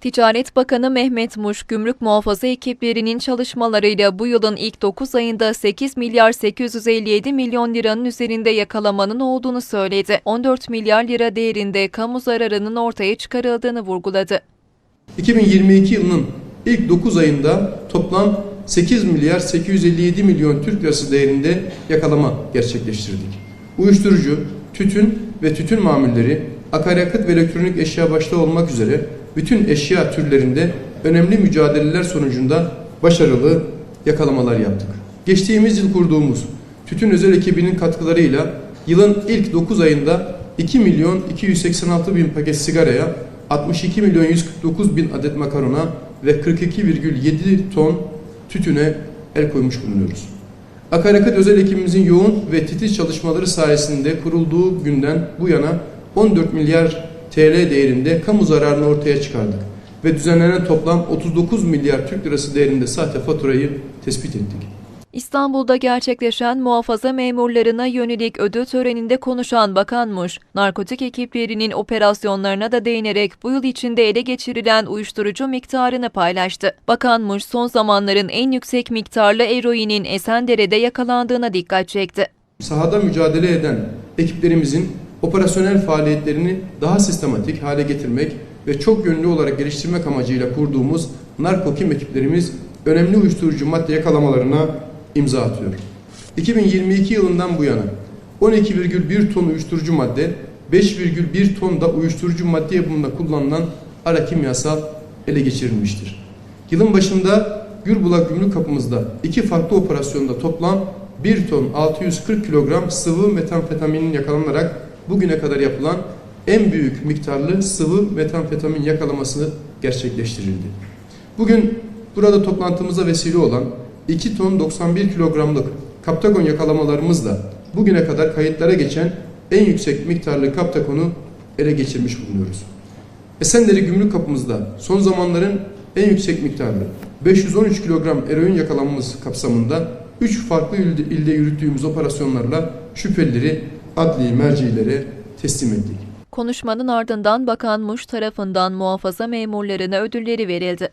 Ticaret Bakanı Mehmet Muş, gümrük muhafaza ekiplerinin çalışmalarıyla bu yılın ilk 9 ayında 8 milyar 857 milyon liranın üzerinde yakalamanın olduğunu söyledi. 14 milyar lira değerinde kamu zararının ortaya çıkarıldığını vurguladı. 2022 yılının ilk 9 ayında toplam 8 milyar 857 milyon Türk lirası değerinde yakalama gerçekleştirdik. Uyuşturucu, tütün ve tütün mamulleri, akaryakıt ve elektronik eşya başta olmak üzere bütün eşya türlerinde önemli mücadeleler sonucunda başarılı yakalamalar yaptık. Geçtiğimiz yıl kurduğumuz tütün özel ekibinin katkılarıyla yılın ilk 9 ayında 2 milyon 286 bin paket sigaraya, 62 milyon 149 bin adet makarona ve 42,7 ton tütüne el koymuş bulunuyoruz. Akaryakıt özel ekibimizin yoğun ve titiz çalışmaları sayesinde kurulduğu günden bu yana 14 milyar TL değerinde kamu zararını ortaya çıkardık ve düzenlenen toplam 39 milyar Türk lirası değerinde sahte faturayı tespit ettik. İstanbul'da gerçekleşen muhafaza memurlarına yönelik ödül töreninde konuşan Bakan Muş, narkotik ekiplerinin operasyonlarına da değinerek bu yıl içinde ele geçirilen uyuşturucu miktarını paylaştı. Bakan Muş, son zamanların en yüksek miktarlı eroinin Esendere'de yakalandığına dikkat çekti. Sahada mücadele eden ekiplerimizin operasyonel faaliyetlerini daha sistematik hale getirmek ve çok yönlü olarak geliştirmek amacıyla kurduğumuz narkokim ekiplerimiz önemli uyuşturucu madde yakalamalarına imza atıyor. 2022 yılından bu yana 12,1 ton uyuşturucu madde, 5,1 ton da uyuşturucu madde yapımında kullanılan ara kimyasal ele geçirilmiştir. Yılın başında Gürbulak Gümrük Kapımızda iki farklı operasyonda toplam 1 ton 640 kilogram sıvı metamfetaminin yakalanarak bugüne kadar yapılan en büyük miktarlı sıvı metamfetamin yakalaması gerçekleştirildi. Bugün burada toplantımıza vesile olan 2 ton 91 kilogramlık kaptagon yakalamalarımızla bugüne kadar kayıtlara geçen en yüksek miktarlı kaptakonu ele geçirmiş bulunuyoruz. Esenleri gümrük kapımızda son zamanların en yüksek miktarlı 513 kilogram eroin yakalanmamız kapsamında 3 farklı ilde, yürüttüğümüz operasyonlarla şüphelileri adli mercilere teslim ettik. Konuşmanın ardından Bakan Muş tarafından muhafaza memurlarına ödülleri verildi.